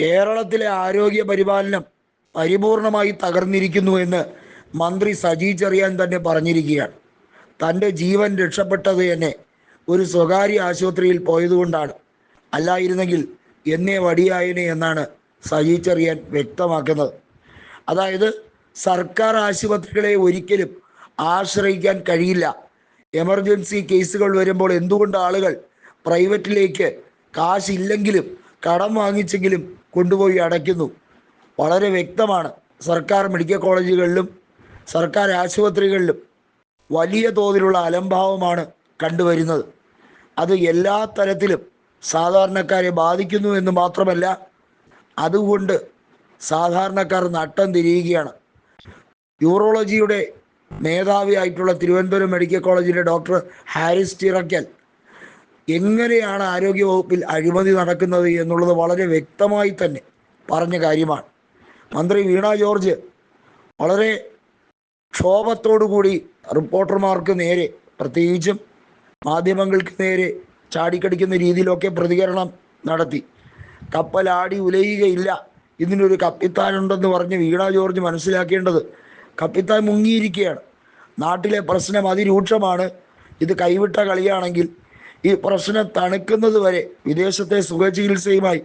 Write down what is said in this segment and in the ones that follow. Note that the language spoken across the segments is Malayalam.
കേരളത്തിലെ ആരോഗ്യ പരിപാലനം പരിപൂർണമായി തകർന്നിരിക്കുന്നു എന്ന് മന്ത്രി സജി ചെറിയാൻ തന്നെ പറഞ്ഞിരിക്കുകയാണ്. തന്റെ ജീവൻ രക്ഷപ്പെട്ടത് തന്നെ ഒരു സ്വകാര്യ ആശുപത്രിയിൽ പോയതുകൊണ്ടാണ്. അല്ലായിരുന്നെങ്കിൽ എന്നെ വടിയായനെ എന്നാണ് സജി ചെറിയാൻ വ്യക്തമാക്കുന്നത്. അതായത് സർക്കാർ ആശുപത്രികളെ ഒരിക്കലും ആശ്രയിക്കാൻ കഴിയില്ല. എമർജൻസി കേസുകൾ വരുമ്പോൾ എന്തുകൊണ്ട് ആളുകൾ പ്രൈവറ്റിലേക്ക് കാശില്ലെങ്കിലും കടം വാങ്ങിച്ചെങ്കിലും കൊണ്ടുപോയി അടയ്ക്കുന്നു. വളരെ വ്യക്തമാണ്. സർക്കാർ മെഡിക്കൽ കോളേജുകളിലും സർക്കാർ ആശുപത്രികളിലും വലിയ തോതിലുള്ള അലംഭാവമാണ് കണ്ടുവരുന്നത്. അത് എല്ലാ തരത്തിലും സാധാരണക്കാരെ ബാധിക്കുന്നു എന്ന് മാത്രമല്ല അതുകൊണ്ട് സാധാരണക്കാർ നട്ടം തിരിയുകയാണ്. യൂറോളജിയുടെ മേധാവിയായിട്ടുള്ള തിരുവനന്തപുരം മെഡിക്കൽ കോളേജിലെ ഡോക്ടർ ഹാരിസ് ചിറക്കൽ എങ്ങനെയാണ് ആരോഗ്യവകുപ്പിൽ അഴിമതി നടക്കുന്നത് എന്നുള്ളത് വളരെ വ്യക്തമായി തന്നെ പറഞ്ഞ കാര്യമാണ്. മന്ത്രി വീണ ജോർജ് വളരെ ക്ഷോഭത്തോടുകൂടി റിപ്പോർട്ടർമാർക്ക് നേരെ പ്രത്യേകിച്ചും മാധ്യമങ്ങൾക്ക് നേരെ ചാടിക്കടിക്കുന്ന രീതിയിലൊക്കെ പ്രതികരണം നടത്തി. കപ്പലാടി ഉലയുകയില്ല. ഇതിനൊരു കപ്പിത്താനുണ്ടെന്ന് പറഞ്ഞ് വീണ ജോർജ് മനസ്സിലാക്കേണ്ടത് കപ്പിത്താൻ മുങ്ങിയിരിക്കുകയാണ്. നാട്ടിലെ പ്രശ്നം അതിരൂക്ഷമാണ്. ഇത് കൈവിട്ട കളിയാണെങ്കിൽ ഈ പ്രശ്നം തണുക്കുന്നത് വരെ വിദേശത്തെ സുഖചികിത്സയുമായി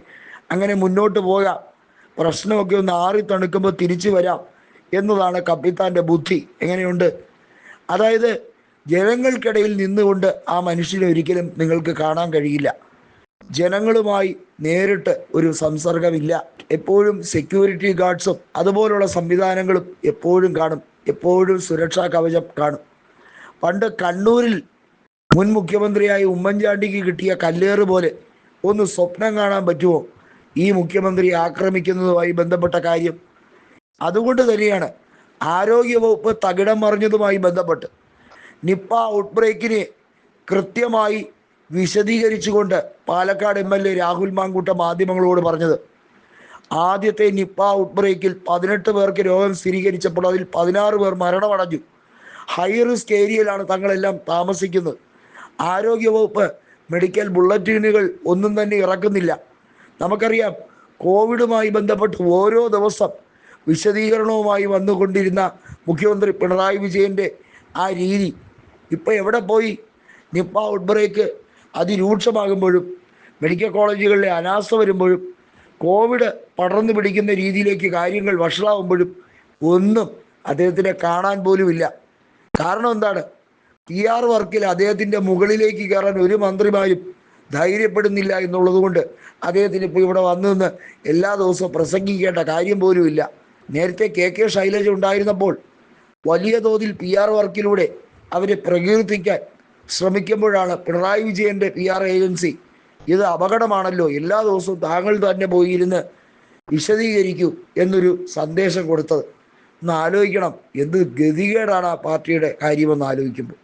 അങ്ങനെ മുന്നോട്ട് പോകാം പ്രശ്നമൊക്കെ ഒന്ന് ആറി തണുക്കുമ്പോൾ തിരിച്ചു വരാം എന്നതാണ് കപ്പിത്താന്റെ ബുദ്ധി. എങ്ങനെയുണ്ട്? അതായത് ജനങ്ങൾക്കിടയിൽ നിന്നുകൊണ്ട് ആ മനുഷ്യനെ ഒരിക്കലും നിങ്ങൾക്ക് കാണാൻ കഴിയില്ല. ജനങ്ങളുമായി നേരിട്ട് ഒരു സംസർഗമില്ല. എപ്പോഴും സെക്യൂരിറ്റി ഗാർഡ്സും അതുപോലുള്ള സംവിധാനങ്ങളും എപ്പോഴും കാണും. എപ്പോഴും സുരക്ഷാ കവചം കാണും. പണ്ട് കണ്ണൂരിൽ മുൻ മുഖ്യമന്ത്രിയായി ഉമ്മൻചാണ്ടിക്ക് കിട്ടിയ കല്ലേറ് പോലെ ഒന്ന് സ്വപ്നം കാണാൻ പറ്റുമോ? ഈ മുഖ്യമന്ത്രി ആക്രമിക്കുന്നതുമായി ബന്ധപ്പെട്ട കാര്യം. അതുകൊണ്ട് തന്നെയാണ് ആരോഗ്യവകുപ്പ് തകിടം മറിഞ്ഞതുമായി ബന്ധപ്പെട്ട് നിപ്പ ഔട്ട്ബ്രേക്കിനെ കൃത്യമായി വിശദീകരിച്ചുകൊണ്ട് Palakkad M L A Rahul മാങ്കൂട്ട മാധ്യമങ്ങളോട് പറഞ്ഞത് ആദ്യത്തെ നിപ്പ ഔട്ട്ബ്രേക്കിൽ പതിനെട്ട് പേർക്ക് രോഗം സ്ഥിരീകരിച്ചപ്പോൾ അതിൽ പതിനാറ് പേർ മരണമടഞ്ഞു. ഹൈ റിസ്ക് ഏരിയയിലാണ് തങ്ങളെല്ലാം താമസിക്കുന്നത്. ആരോഗ്യവകുപ്പ് മെഡിക്കൽ ബുള്ളറ്റിനുകൾ ഒന്നും തന്നെ ഇറക്കുന്നില്ല. നമുക്കറിയാം കോവിഡുമായി ബന്ധപ്പെട്ട് ഓരോ ദിവസം വിശദീകരണവുമായി വന്നുകൊണ്ടിരുന്ന മുഖ്യമന്ത്രി പിണറായി വിജയന്റെ ആ രീതി ഇപ്പോൾ എവിടെ പോയി? നിപ്പ ഔട്ട്ബ്രേക്ക് അതിരൂക്ഷമാകുമ്പോഴും മെഡിക്കൽ കോളേജുകളിലെ അനാസ്ഥ വരുമ്പോഴും കോവിഡ് പടർന്നു പിടിക്കുന്ന രീതിയിലേക്ക് കാര്യങ്ങൾ വഷളാവുമ്പോഴും ഒന്നും അദ്ദേഹത്തിനെ കാണാൻ പോലുമില്ല. കാരണം എന്താണ്? പി ആർ വർക്കിൽ അദ്ദേഹത്തിന്റെ മുകളിലേക്ക് കയറാൻ ഒരു മന്ത്രിമാരും ധൈര്യപ്പെടുന്നില്ല എന്നുള്ളത് കൊണ്ട് അദ്ദേഹത്തിന് ഇപ്പോൾ ഇവിടെ വന്നു നിന്ന് എല്ലാ ദിവസവും പ്രസംഗിക്കേണ്ട കാര്യം പോലുമില്ല നേരത്തെ കെ കെ ശൈലജ ഉണ്ടായിരുന്നപ്പോൾ വലിയ തോതിൽ പി ആർ വർക്കിലൂടെ അവരെ പ്രകീർത്തിക്കാൻ ശ്രമിക്കുമ്പോഴാണ് പിണറായി വിജയന്റെ പി ആർ ഏജൻസി ഇത് അപകടമാണല്ലോ എല്ലാ ദിവസവും താങ്കൾ തന്നെ പോയിരുന്ന് വിശദീകരിക്കൂ എന്നൊരു സന്ദേശം കൊടുത്തത്. ഒന്ന് ആലോചിക്കണം എന്ത് ഗതികേടാണ് ആ പാർട്ടിയുടെ കാര്യമെന്ന് ആലോചിക്കുമ്പോൾ.